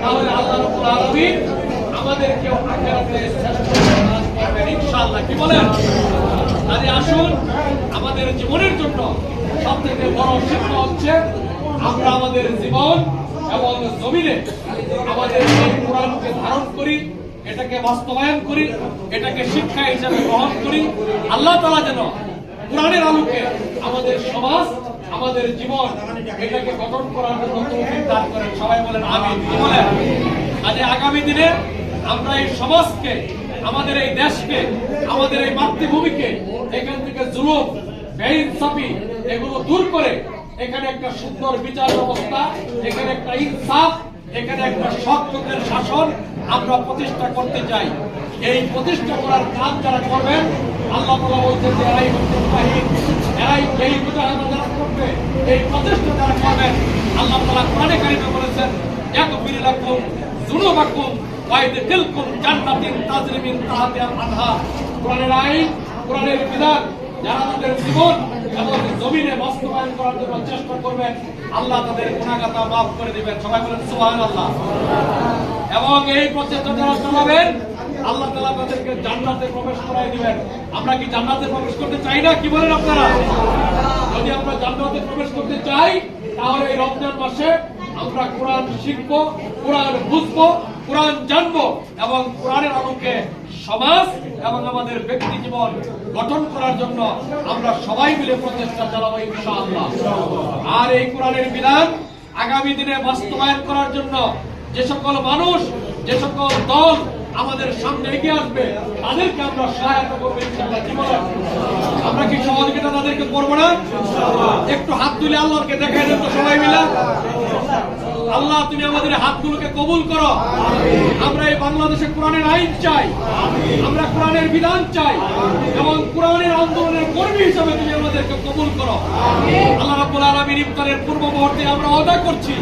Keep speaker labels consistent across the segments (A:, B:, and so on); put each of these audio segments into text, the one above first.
A: তাহলে আল্লাহ রাব্বুল আলামিন আমাদেরকে আখিরাতে শ্রেষ্ঠ করবেন ইনশাআল্লাহ। কি বলেন? তাহলে আসুন, আমাদের জীবনের জন্য সবথেকে বড় শিক্ষা হচ্ছে আমরা আমাদের জীবন এবং জমিনে আমাদের এই কোরআনকে ধারণ করি, এটাকে বাস্তবায়ন করি, এটাকে শিক্ষা হিসেবে গ্রহণ করি। আল্লাহ তালা যেন কোরআনের আলোকে আমাদের সমাজ, আমাদের জীবন এটাকে গঠন করার জন্য দান করেন, সবাই বলেন আমি কি বলেন? আজ আগামী দিনে আমরা এই সমাজকে, আমাদের এই দেশকে, আমাদের এই মাতৃভূমিকে, এখান থেকে জুলুম, বেইনসাফি এগুলো দূর করে এখানে একটা সুন্দর বিচার ব্যবস্থা, এখানে একটা ইনসাফ, এখানে একটা লোকের শাসন আমরা প্রতিষ্ঠা করতে চাই। এই প্রতিষ্ঠা করার কাজ যারা করবেন, আল্লাহ তালা বলছেন যে, এরাই এরাই এই যারা করবে, এই প্রচেষ্টা যারা করবেন আল্লাহ তালা কোরআনে কারিমে বলেছেন এক ফিরিলাকুম জুনুবাকুম ওয়াইদখিলকুম জান্নাতিন তাজরি মিন তাহতিহা কোরআনের আইন, কোরআনের বিধান, যারা তাদের জীবন এবং জমিনে বাস্তবায়ন করার জন্য চেষ্টা করবেন আল্লাহ তাদের গুণাগাতা মাফ করে দিবেন। সবাই বলেন, সুবহানাল্লাহ। এবং এই প্রচেষ্টা যারা চালাবেন, আল্লাহ তালা তাদেরকে জান্নাতে প্রবেশ করাই দিবেন। আমরা কি জান্নাতে প্রবেশ করতে চাই না? কি বলেন আপনারা যদি আমরা জান্নাতে প্রবেশ করতে চাই তাহলে এই রমজান মাসে আমরা কোরআন শিখব, কোরআন বুঝব, কোরআন জানব এবং কোরআনের আলোকে সমাজ এবং আমাদের ব্যক্তি জীবন গঠন করার জন্য আমরা সবাই মিলে প্রচেষ্টা চালাবো আর এই কোরআনের বিধান আগামী দিনে বাস্তবায়ন করার জন্য যে সকল মানুষ, যে সকল দল আমাদের সামনে এগিয়ে আসবে। তাদেরকে আমরা সহায়তা করব? আমরা কি সহযোগিতা তাদেরকে করব না? একটু হাত তুলে আল্লাহকে দেখাই দেন তো সবাই মিলে। আল্লাহ, তুমি আমাদের হাতগুলোকে কবুল করো। আমরা এই বাংলাদেশে কোরআনের আইন চাই। আমরা কোরআনের বিধান চাই। এবং কোরআনের আন্দোলনের কর্মী হিসাবে তুমি আমাদেরকে কবুল করো। আল্লাহ রাব্বুল আলামিন ইফতারের পূর্ব মুহূর্তে আমরা অদা করছি,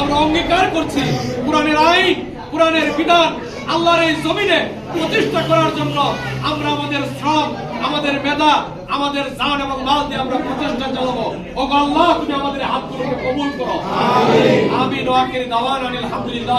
A: আমরা অঙ্গীকার করছি, কোরআনের আইন কোরআনের বিধান আল্লাহর এই জমিনে প্রতিষ্ঠা করার জন্য আমরা আমাদের শ্রম আমাদের মেধা আমাদের জান এবং মাল দিয়ে আমরা প্রচেষ্টা চালাবো। ও আল্লাহ তুমি আমাদের হাত হাতগুলোকে কবুল করো। আমি নোয়াকের দাওয়ান আলহামদুলিল্লাহ